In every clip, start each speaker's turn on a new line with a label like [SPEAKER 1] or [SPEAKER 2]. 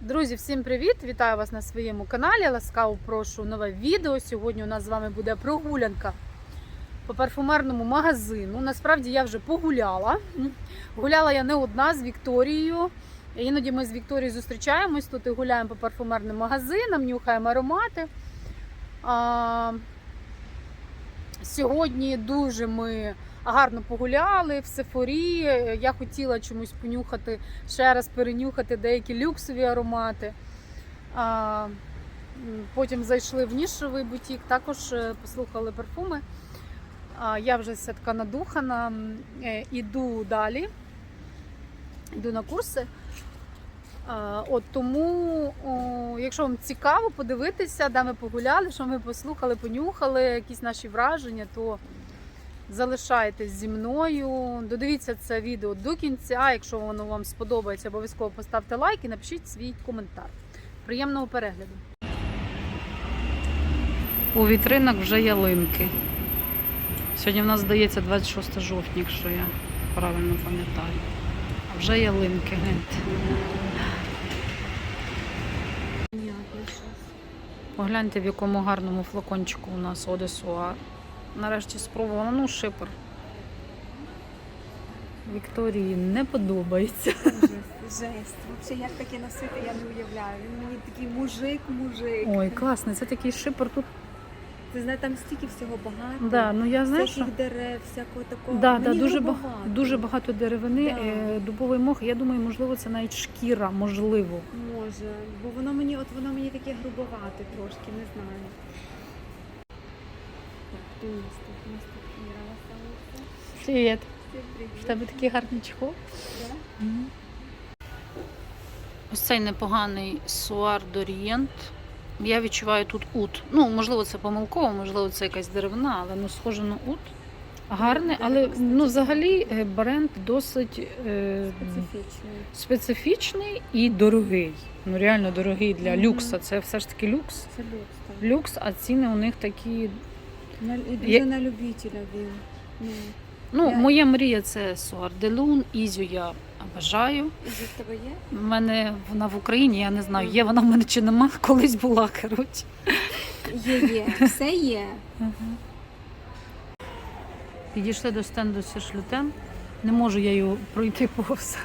[SPEAKER 1] Друзі, всім привіт! Вітаю вас на своєму каналі. Ласкаво прошу нове відео. Сьогодні у нас з вами буде прогулянка по парфумерному магазину. Насправді я вже погуляла. Гуляла я не одна з Вікторією. Іноді ми з Вікторією зустрічаємось тут і гуляємо по парфумерним магазинам, нюхаємо аромати. Сьогодні дуже ми гарно погуляли в Сефорі. Я хотіла чомусь понюхати, ще раз перенюхати деякі люксові аромати. Потім зайшли в нішовий бутік, також е, послухали парфуми. Я вже вся така надухана. Е, Іду далі, йду на курси. От тому, о, якщо вам цікаво подивитися, де ми погуляли, що ми послухали, понюхали, якісь наші враження, то залишайтесь зі мною. Додивіться це відео до кінця. Якщо воно вам сподобається, обов'язково поставте лайк і напишіть свій коментар. Приємного перегляду. У вітринах вже ялинки. Сьогодні в нас здається 26 жовтня, якщо я правильно пам'ятаю. А вже ялинки, гляньте. Погляньте, в якому гарному флакончику у нас Одесуа. Нарешті спробувала. Ну, шипер. Вікторії не подобається.
[SPEAKER 2] Жесть, жесть. Взагалі, як таке носити, я не уявляю. Він мені такий мужик, мужик.
[SPEAKER 1] Ой, класний, це такий шипер тут.
[SPEAKER 2] Ти знаєш, там стільки всього багато.
[SPEAKER 1] Да, ну я знаю,
[SPEAKER 2] Всяких
[SPEAKER 1] що
[SPEAKER 2] дерев, всякого такого.
[SPEAKER 1] да, да,
[SPEAKER 2] Мені
[SPEAKER 1] дуже, багато, дуже багато деревини,
[SPEAKER 2] Да.
[SPEAKER 1] е, дубовий мох. Я думаю, можливо, це навіть шкіра, можливо.
[SPEAKER 2] Може, бо воно мені, от воно мені таке грубовате трошки, не знаю. Так, хто у нас тут? У нас тут Іра Василиця.
[SPEAKER 1] Привіт. В тебе такий гарний чехол.
[SPEAKER 2] Да?
[SPEAKER 1] Ось цей непоганий суар Дорієнт. Я відчуваю тут ут. Ну, можливо, це помилково, можливо, це якась деревина, але ну схоже на ут. Гарний, але ну, взагалі е, бренд досить е,
[SPEAKER 2] Специфічний.
[SPEAKER 1] специфічний і дорогий. Ну реально дорогий для
[SPEAKER 2] Мгм.
[SPEAKER 1] люкса. Це все ж таки люкс.
[SPEAKER 2] Це люкс, так.
[SPEAKER 1] Люкс, а ціни у них такі.
[SPEAKER 2] На, дуже
[SPEAKER 1] Я-
[SPEAKER 2] на любителя він. Ну,
[SPEAKER 1] Ну,
[SPEAKER 2] Я-
[SPEAKER 1] моя мрія це Суар Делун. Ізю я бажаю.
[SPEAKER 2] і вже в тебе є?
[SPEAKER 1] У мене вона в Україні, я не знаю, є вона в мене чи нема, колись була, коротше.
[SPEAKER 2] Є, є. Все є.
[SPEAKER 1] Підійшли до стенду Сішлютен. Не можу я його пройти повз.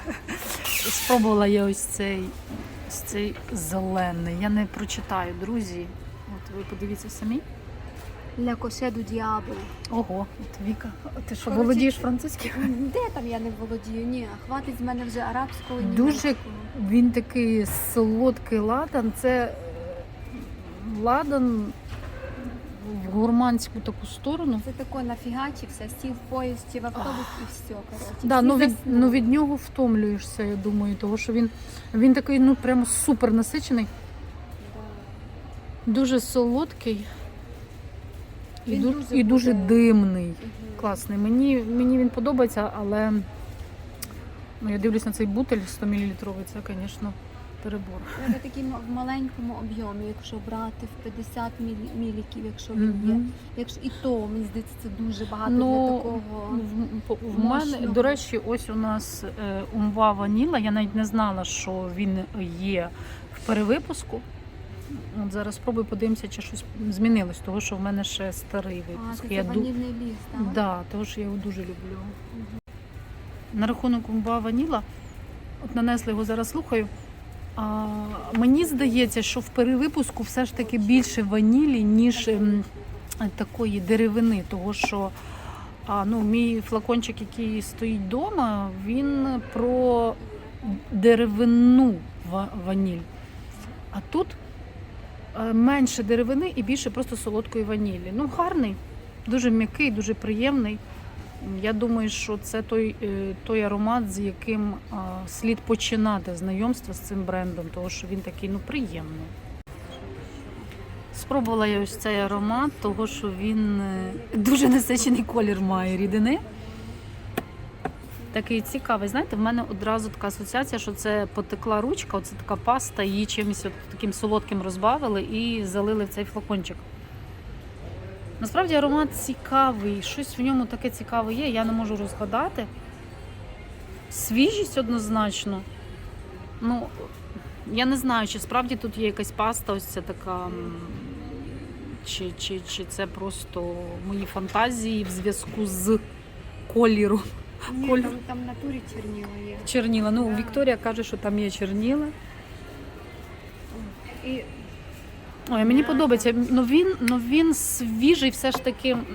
[SPEAKER 1] Спробувала я ось цей, ось цей зелений. Я не прочитаю, друзі. От ви подивіться самі.
[SPEAKER 2] Ля коше ду діабло.
[SPEAKER 1] Ого, от Віка, ти що,
[SPEAKER 2] Коротше,
[SPEAKER 1] володієш французьким?
[SPEAKER 2] Де там я не володію? Ні, хватить з мене вже арабського і
[SPEAKER 1] Дуже. Він такий солодкий ладан. Це е, ладан в гурманську таку сторону.
[SPEAKER 2] Це тако нафігачився, сів в поїзд чи в автобус і все, коротше.
[SPEAKER 1] Да,
[SPEAKER 2] Всі
[SPEAKER 1] ну, від,
[SPEAKER 2] заснули.
[SPEAKER 1] ну від нього втомлюєшся, я думаю, тому що він, він такий ну прямо супер насичений, дуже солодкий і,
[SPEAKER 2] Він дуже
[SPEAKER 1] і дуже
[SPEAKER 2] буде-
[SPEAKER 1] димний. Класний. Мені, мені він подобається, але ну, я дивлюсь на цей бутель 100 мл, це, звісно, перебор.
[SPEAKER 2] Треба такий м- в маленькому об'ємі, якщо брати в 50 мілі- міліків, якщо він є.
[SPEAKER 1] Мгм.
[SPEAKER 2] Якщо і то, мені здається, це дуже багато
[SPEAKER 1] Ну,
[SPEAKER 2] для такого.
[SPEAKER 1] В, в мене,
[SPEAKER 2] мощного.
[SPEAKER 1] до речі, ось у нас е, умва ваніла. Я навіть не знала, що він є в перевипуску. От зараз спробую подивимося, чи щось змінилось, тому що в мене ще старий
[SPEAKER 2] А,
[SPEAKER 1] випуск.
[SPEAKER 2] це, це
[SPEAKER 1] я ду...
[SPEAKER 2] ванільний ліс, так?
[SPEAKER 1] да, тому що я його дуже люблю. На рахунок умба ваніла, от нанесли його зараз слухаю. А, мені здається, що в перевипуску все ж таки більше ванілі, ніж ем, такої деревини, того що а, ну, мій флакончик, який стоїть вдома, він про деревину ваніль. А тут менше деревини і більше просто солодкої ванілі. Ну, гарний, дуже м'який, дуже приємний. Я думаю, що це той, е, той аромат, з яким слід починати знайомство з цим брендом, тому що він такий ну, приємний. Спробувала я ось цей аромат, того що він е, дуже насичений колір має рідини. Такий цікавий. Знаєте, в мене одразу така асоціація, що це потекла ручка, оце така паста, її чимось от таким солодким розбавили і залили в цей флакончик. Насправді аромат цікавий, щось в ньому таке цікаве є, я не можу розгадати. Свіжість однозначно. Ну, Я не знаю, чи справді тут є якась паста, ось ця така. Чи, чи, чи це просто мої фантазії в зв'язку з кольором
[SPEAKER 2] Ні,
[SPEAKER 1] Коль-
[SPEAKER 2] там, там в натурі черніла є.
[SPEAKER 1] черніла. Ну,
[SPEAKER 2] Да.
[SPEAKER 1] Вікторія каже, що там є черніла.
[SPEAKER 2] І
[SPEAKER 1] Ой, мені подобається. Ну він, ну він свіжий, все ж таки, м,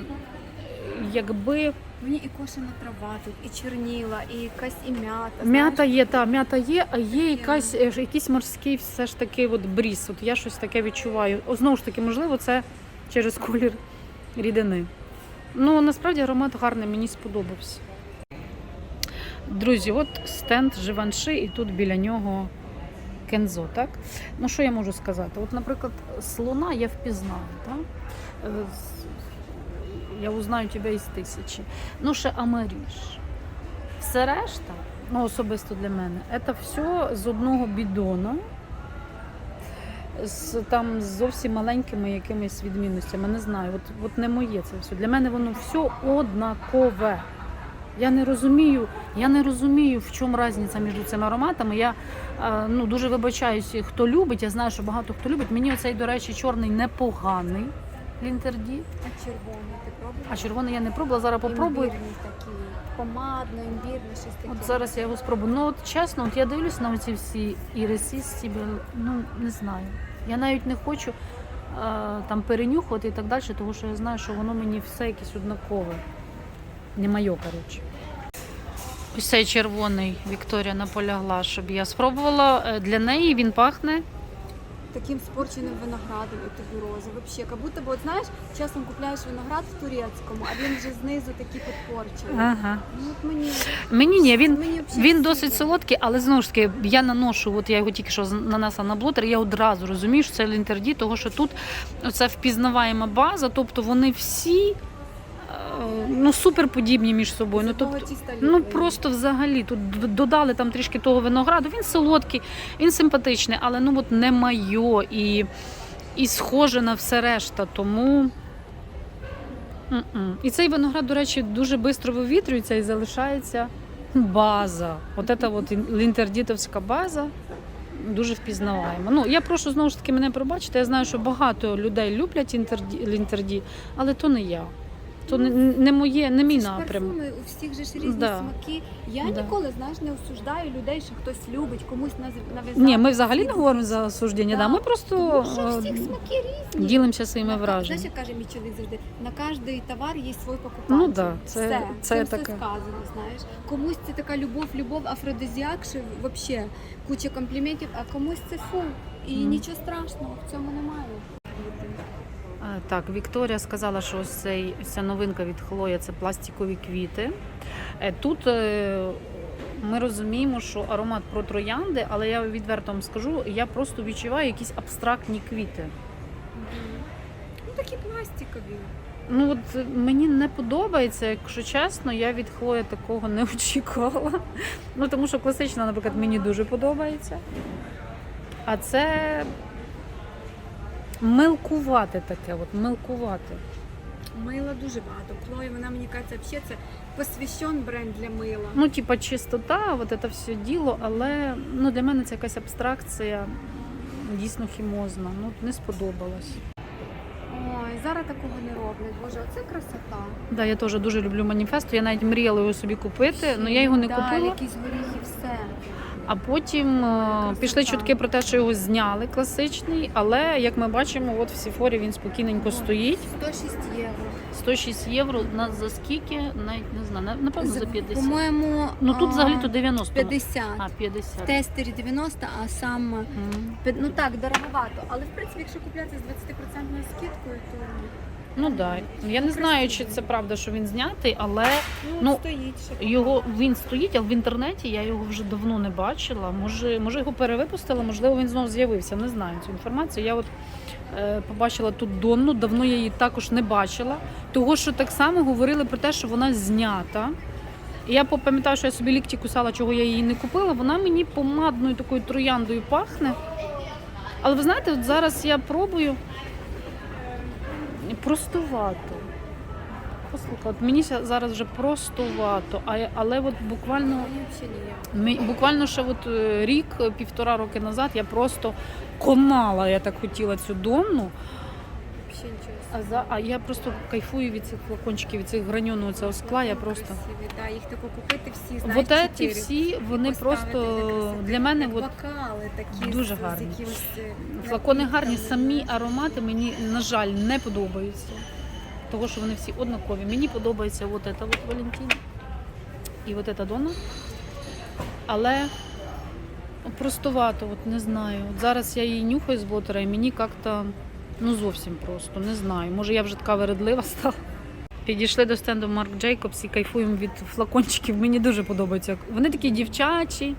[SPEAKER 1] якби
[SPEAKER 2] мені і кошена трава тут, і черніла, і якась і м'ята.
[SPEAKER 1] м'ята
[SPEAKER 2] знаєш.
[SPEAKER 1] є, та м'ята є, а є якась е, ж- якийсь морський все ж таки от бріз. От я щось таке відчуваю. О, знову ж таки, можливо, це через колір рідини. Ну насправді аромат гарний, мені сподобався. Друзі, от стенд Живанши, і тут біля нього кензо, так? Ну що я можу сказати? От, наприклад, слона я впізнаю, так? Е, Я узнаю тебе із тисячі. Ну, ще Амаріш. Все решта, ну особисто для мене, це все з одного бідону. З там зовсім маленькими якимись відмінностями. Не знаю, от, от не моє це все. Для мене воно все однакове. Я не розумію, я не розумію, в чому різниця між цими ароматами. Я е, ну, дуже вибачаюся, хто любить. Я знаю, що багато хто любить. Мені оцей, до речі, чорний непоганий лінтерді.
[SPEAKER 2] А червоний ти пробувала?
[SPEAKER 1] А червоний я не пробувала. Зараз попробую.
[SPEAKER 2] Імбірний такий, помадно, імбірний, щось таке.
[SPEAKER 1] От зараз я його спробую. Ну от чесно, от я дивлюсь на ці всі ірисісті, ну не знаю. Я навіть не хочу е, там перенюхувати і так далі, тому що я знаю, що воно мені все якесь однакове. Не моє, коротше. Ось цей червоний Вікторія наполягла, щоб я спробувала. Е, Для неї він пахне.
[SPEAKER 2] Таким спорченим виноградом і туберозу. Вообще, как будто бы, от знаєш, часом купляєш виноград в турецькому, а він вже знизу такий підпорчений.
[SPEAKER 1] Ага.
[SPEAKER 2] Ну, от мені,
[SPEAKER 1] Мені ні, він,
[SPEAKER 2] мені
[SPEAKER 1] Він досить солодкий, але знову ж таки, я наношу, от я його тільки що нанесла на блотер, я одразу розумію, що це лінтерді, того що тут це впізнаваєма база, тобто вони всі ну, супер подібні між собою. Ну, тобто, ну просто взагалі тут додали там трішки того винограду. Він солодкий, він симпатичний, але ну от не майо і, і схоже на все решта. Тому. М-м. І цей виноград, до речі, дуже швидко вивітрюється і залишається база. От ця от лінтердітовська база дуже впізнаваємо. Ну, я прошу знову ж таки мене пробачити. Я знаю, що багато людей люблять інтерді, лінтерді, але то не я. То не, не моє, не мій напрям.
[SPEAKER 2] парфуми, у всіх же ж різні
[SPEAKER 1] Да.
[SPEAKER 2] смаки. Я
[SPEAKER 1] Да.
[SPEAKER 2] ніколи, знаєш, не осуждаю людей, що хтось любить, комусь наз- нав'язати.
[SPEAKER 1] Ні, ми взагалі не говоримо за осуждення.
[SPEAKER 2] Да.
[SPEAKER 1] Да. Ми просто
[SPEAKER 2] Тому що
[SPEAKER 1] е,
[SPEAKER 2] всіх смаки різні.
[SPEAKER 1] ділимося своїми
[SPEAKER 2] На ка-
[SPEAKER 1] враженнями.
[SPEAKER 2] Знаєш, як каже мій чоловік завжди, на кожний товар є свій покупатель.
[SPEAKER 1] Ну да, це-
[SPEAKER 2] все,
[SPEAKER 1] це
[SPEAKER 2] цим
[SPEAKER 1] таке.
[SPEAKER 2] все сказано, знаєш. Комусь це така любов, любов, афродизіак, що взагалі куча компліментів, а комусь це фу. І
[SPEAKER 1] Мгм.
[SPEAKER 2] нічого страшного в цьому немає.
[SPEAKER 1] Так, Вікторія сказала, що ось цей, ця новинка від Хлоя це пластикові квіти. Е, Тут е, ми розуміємо, що аромат про троянди, але я відверто вам скажу, я просто відчуваю якісь абстрактні квіти.
[SPEAKER 2] Ну такі пластикові.
[SPEAKER 1] Ну от е, мені не подобається, якщо чесно, я від Хлої такого не очікувала. Ну тому що класична, наприклад, мені дуже подобається. А це милкувати таке, от милкувати.
[SPEAKER 2] Мила дуже багато. Клої, вона мені каже, взагалі це посвящен бренд для мила.
[SPEAKER 1] Ну, типа, чистота, от це все діло, але ну, для мене це якась абстракція дійсно хімозна. Ну, не сподобалось.
[SPEAKER 2] Ой, зараз такого не роблять. Боже, оце красота.
[SPEAKER 1] Да, я теж дуже люблю маніфест. Я навіть мріяла його собі купити, але я його не
[SPEAKER 2] да,
[SPEAKER 1] купила.
[SPEAKER 2] якісь горіхи, все.
[SPEAKER 1] А потім е, пішли чутки про те, що його зняли класичний, але як ми бачимо, от в Сіфорі він спокійненько стоїть.
[SPEAKER 2] 106 євро.
[SPEAKER 1] 106 євро на за скільки? Навіть не знаю, на- напевно за 50.
[SPEAKER 2] По-моєму,
[SPEAKER 1] Ну тут
[SPEAKER 2] а,
[SPEAKER 1] взагалі то 90.
[SPEAKER 2] 50.
[SPEAKER 1] А, 50.
[SPEAKER 2] В тестері 90, а сам
[SPEAKER 1] М.
[SPEAKER 2] під- ну так, дороговато. Але в принципі, якщо купляти з 20% скидкою, то
[SPEAKER 1] Ну так. Да. Я не знаю, чи це правда, що він знятий, але
[SPEAKER 2] ну,
[SPEAKER 1] Ну,
[SPEAKER 2] стоїть ще.
[SPEAKER 1] його він стоїть, але в інтернеті я його вже давно не бачила. Може, може його перевипустили, можливо, він знову з'явився. Не знаю цю інформацію. Я от е, побачила тут Донну, давно я її також не бачила. Того, що так само говорили про те, що вона знята. І я пам'ятаю, що я собі лікті кусала, чого я її не купила. Вона мені помадною такою трояндою пахне. Але ви знаєте, от зараз я пробую простувато. Послухай, От мені зараз вже простувато, а але от буквально Буквально ще от е, рік, е, півтора роки назад я просто конала, я так хотіла цю донну.
[SPEAKER 2] Взагалі нічого.
[SPEAKER 1] А, за, а я просто кайфую від цих флакончиків, від цих граньоного цього скла. Я просто
[SPEAKER 2] Красиві, да, їх тако купити всі, знаєш,
[SPEAKER 1] вот ці
[SPEAKER 2] чотири.
[SPEAKER 1] всі вони
[SPEAKER 2] Поставити
[SPEAKER 1] просто для мене от
[SPEAKER 2] бокали такі
[SPEAKER 1] дуже
[SPEAKER 2] з-
[SPEAKER 1] гарні.
[SPEAKER 2] з якимось е,
[SPEAKER 1] флакони гарні. Самі аромати мені на жаль не подобаються. Того, що вони всі однакові. Мені подобається от ета от Валентина і от ета Дона. Але простовато, от не знаю. От зараз я її нюхаю з ботера, і мені як-то ну зовсім просто не знаю. Може я вже така вередлива стала. Підійшли до стенду Марк Джейкобс і кайфуємо від флакончиків. Мені дуже подобаються. Вони такі дівчачі,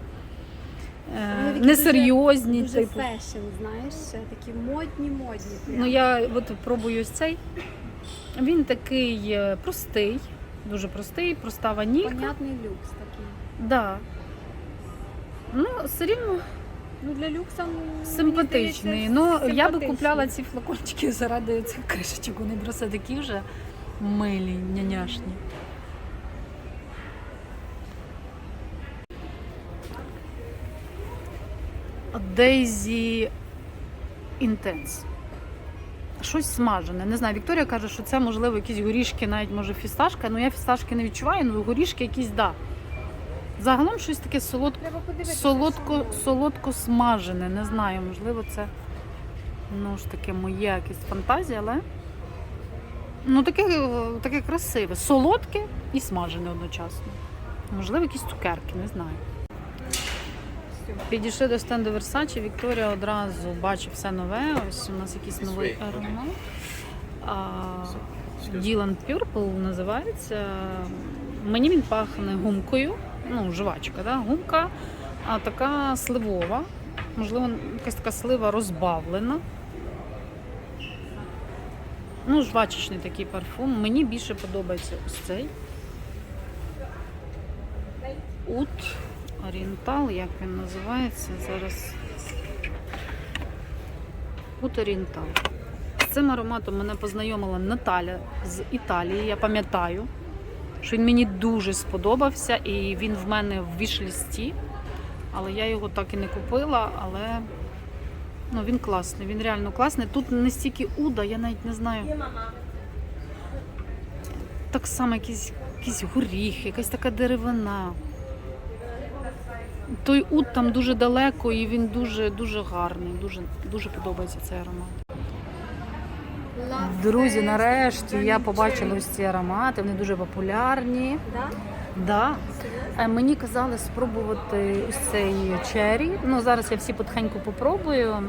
[SPEAKER 1] е,
[SPEAKER 2] Вони такі
[SPEAKER 1] несерйозні.
[SPEAKER 2] Дуже
[SPEAKER 1] типу.
[SPEAKER 2] фешн, знаєш, такі модні, модні. прям.
[SPEAKER 1] Ну я от пробую ось цей. Він такий е, простий, дуже простий, проста ванілька.
[SPEAKER 2] Понятний люкс такий.
[SPEAKER 1] Да. Ну, все рівно
[SPEAKER 2] Ну для люкса ну,
[SPEAKER 1] симпатичний.
[SPEAKER 2] мені
[SPEAKER 1] Ну, я би
[SPEAKER 2] симпатичний.
[SPEAKER 1] купляла ці флакончики заради цих кришечок. Вони просто такі вже милі, няняшні. Дейзі Інтенс. Щось смажене. Не знаю, Вікторія каже, що це можливо якісь горішки, навіть може фісташка. Ну я фісташки не відчуваю, але горішки якісь да. Загалом щось таке солодко. Солодко, солодко смажене, не знаю, можливо, це ну ж таки моя якась фантазія, але ну таке, таке красиве. Солодке і смажене одночасно. Можливо, якісь цукерки, не знаю. Підійшли до стенду Versace, Вікторія одразу бачить все нове. Ось у нас якийсь новий аромат. Dylan Purple називається. Мені він пахне гумкою, ну, жвачка, да? гумка, а така сливова. Можливо, якась така слива розбавлена. Ну, жвачечний такий парфум. Мені більше подобається ось цей. Ут Орієнтал, як він називається зараз. Ут Орієнтал. З цим ароматом мене познайомила Наталя з Італії. Я пам'ятаю, що він мені дуже сподобався, і він в мене в вішлісті. Але я його так і не купила. Але ну, він класний, він реально класний. Тут не стільки уда, я навіть не знаю. Так само якийсь, якийсь горіх, якась така деревина. Той ут там дуже далеко і він дуже дуже гарний. Дуже, дуже подобається цей аромат. Друзі, нарешті я побачила ось ці аромати, вони дуже популярні.
[SPEAKER 2] Да?
[SPEAKER 1] Е, Мені казали спробувати ось цей чері. Ну, зараз я всі потихеньку попробую.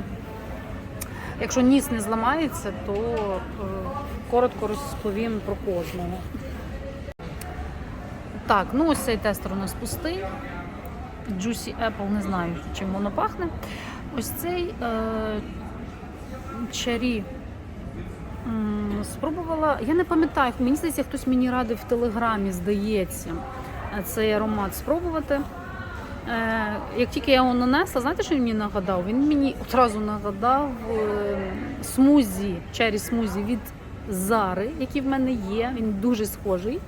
[SPEAKER 1] Якщо ніс не зламається, то е, коротко розповім про кожного. Так, ну ось цей тестер у нас пустий. Juicy Apple, не знаю, чим воно пахне. Ось цей е, чарі спробувала. Я не пам'ятаю, мені здається, хтось мені радив в телеграмі, здається, цей аромат спробувати. Е, як тільки я його нанесла, знаєте, що він мені нагадав? Він мені одразу нагадав е, смузі, чері смузі від Зари, який в мене є. Він дуже схожий.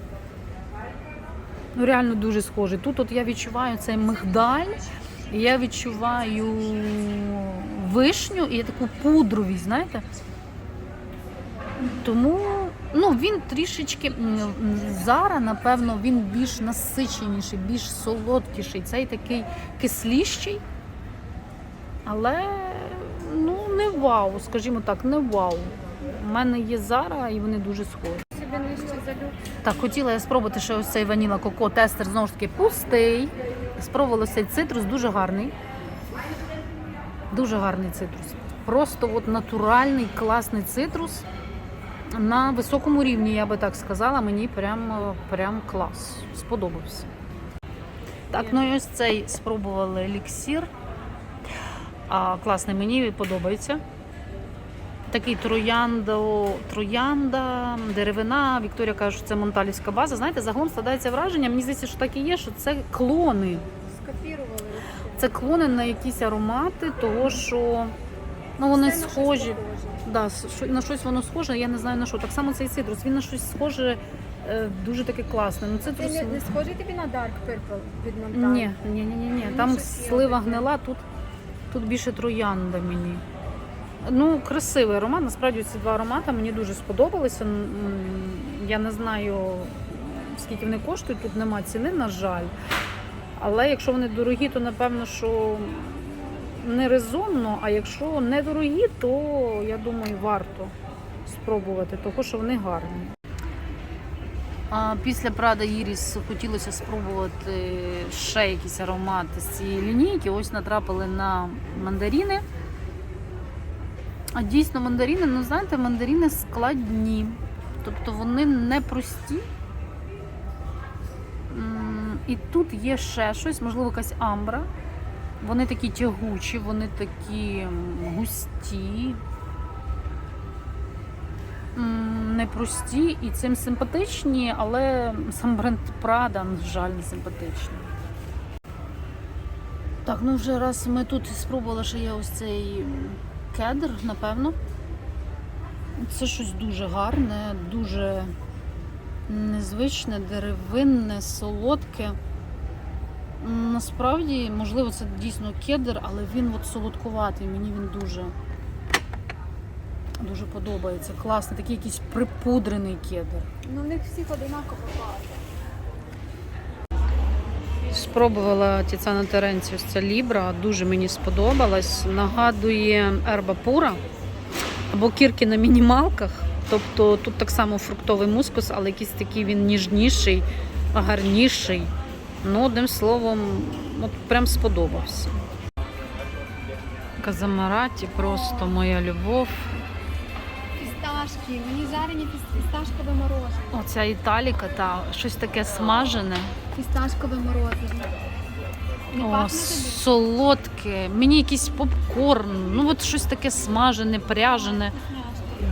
[SPEAKER 1] Ну, реально дуже схожий. Тут от я відчуваю цей мигдаль, я відчуваю вишню і таку пудровість, знаєте. Тому ну, він трішечки зараз, напевно, він більш насиченіший, більш солодкіший. Цей такий кисліший. Але ну, не вау, скажімо так, не вау. У мене є Зара і вони дуже схожі. Так, хотіла я спробувати ще ось цей ваніла коко тестер знову ж таки пустий. Спробувала цей цитрус, дуже гарний. Дуже гарний цитрус. Просто от натуральний, класний цитрус. На високому рівні, я би так сказала, мені прям, е, прям клас. Сподобався. Так, ну і ось цей спробували еліксір. А, класний, мені подобається. Такий трояндо, троянда, деревина. Вікторія каже, що це монталівська база. Знаєте, загалом складається враження. Мені здається, що так і є, що це клони.
[SPEAKER 2] Скопірували.
[SPEAKER 1] Це клони на якісь аромати, того що ну, вони
[SPEAKER 2] Це на щось
[SPEAKER 1] схожі.
[SPEAKER 2] похоже.
[SPEAKER 1] Да, що- на щось воно схоже, я не знаю на що. Так само цей цитрус, він на щось схоже Е, Дуже таке класне. Ну, це
[SPEAKER 2] не, не схожий тобі на Dark Purple від Монтана?
[SPEAKER 1] Ні, ні, ні, ні, Там
[SPEAKER 2] щось є
[SPEAKER 1] слива
[SPEAKER 2] таке.
[SPEAKER 1] гнила, тут, тут більше троянда мені. Ну, красивий аромат. Насправді ці два аромати мені дуже сподобалися. М, Я не знаю, скільки вони коштують, тут нема ціни, на жаль. Але якщо вони дорогі, то напевно, що не резонно, а якщо не дорогі, то я думаю, варто спробувати, тому що вони гарні. А після Prada Iris хотілося спробувати ще якісь аромати з цієї лінійки. Ось натрапили на мандаріни. А дійсно мандаріни, ну знаєте, мандаріни складні. Тобто вони не прості. І тут є ще щось, можливо, якась амбра. Вони такі тягучі, вони такі густі. Непрості і цим симпатичні, але сам бренд Prada, на жаль, не симпатичний. Так, ну вже раз ми тут спробували, що є ось цей кедр, напевно. Це щось дуже гарне, дуже незвичне, деревинне, солодке. Насправді, можливо, це дійсно кедр, але він от солодкуватий. Мені він дуже, дуже подобається. Класний, такий якийсь припудрений кедр.
[SPEAKER 2] Ну, в них всіх одинаково багато.
[SPEAKER 1] Спробувала Тіцана Теренці ось ця лібра, дуже мені сподобалась. Нагадує Ерба Пура або кірки на мінімалках. Тобто тут так само фруктовий мускус, але якийсь такий він ніжніший, гарніший. Ну, одним словом, от прям сподобався. Казамараті просто моя любов.
[SPEAKER 2] Фісташки, мені жарені фісташкове морозиво.
[SPEAKER 1] Оця італіка, та щось таке смажене.
[SPEAKER 2] Фісташкове морозиво. Не
[SPEAKER 1] О,
[SPEAKER 2] пахне тобі?
[SPEAKER 1] солодке, мені якийсь попкорн, ну от щось таке смажене, пряжене.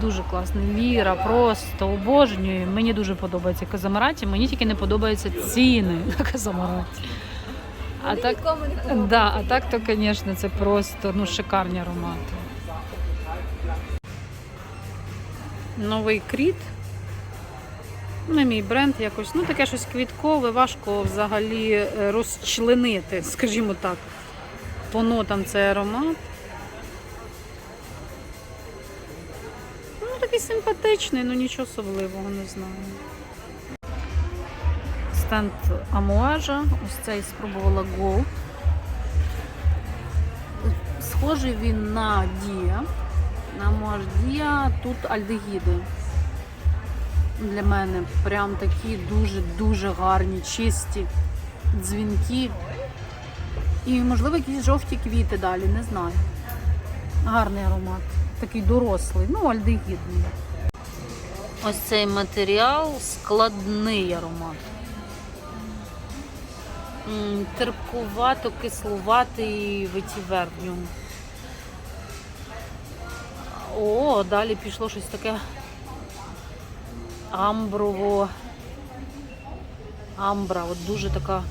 [SPEAKER 1] Дуже класно. Ліра, просто обожнюю. Мені дуже подобається казамараті, мені тільки не подобаються ціни на казамараті. А так, да, а так, то, звісно, це просто ну, шикарні аромати. Новий кріт. Не мій бренд якось. Ну, таке щось квіткове, важко взагалі е, розчленити, скажімо так. По нотам цей аромат. Ну, такий симпатичний, ну нічого особливого не знаю. Стенд Амуажа. Ось цей спробувала Gold. Схожий він на Дія. На Амуаж Дія. Тут альдегіди. Для мене прям такі дуже-дуже гарні, чисті, дзвінки. І, можливо, якісь жовті квіти далі, не знаю. Гарний аромат. Такий дорослий, ну, альдегідний. Ось цей матеріал складний аромат. Терпкувато, кислуватий ветівер в ньому. О, далі пішло щось таке амброво. Амбра, от дуже така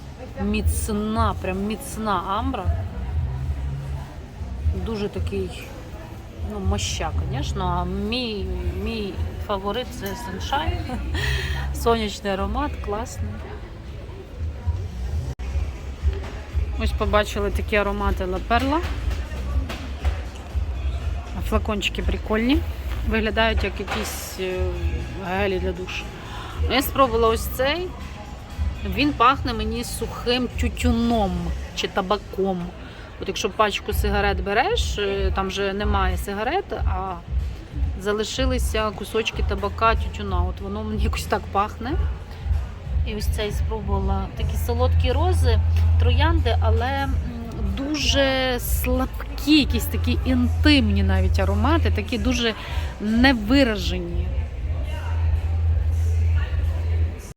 [SPEAKER 1] міцна, прям міцна амбра. Дуже такий, ну, моща, звісно. А мій, мій фаворит це Sunshine. Сонячний аромат, класний. Ось побачили такі аромати Perla. Флакончики прикольні. Виглядають як якісь е, гелі для душу. Ну, Я спробувала ось цей. Він пахне мені сухим тютюном чи табаком. От якщо пачку сигарет береш, е, там вже немає сигарет, а залишилися кусочки табака, тютюна. От воно мені якось так пахне. І ось цей спробувала такі солодкі рози, троянди, але дуже слабкі, якісь такі інтимні навіть аромати, такі дуже невиражені.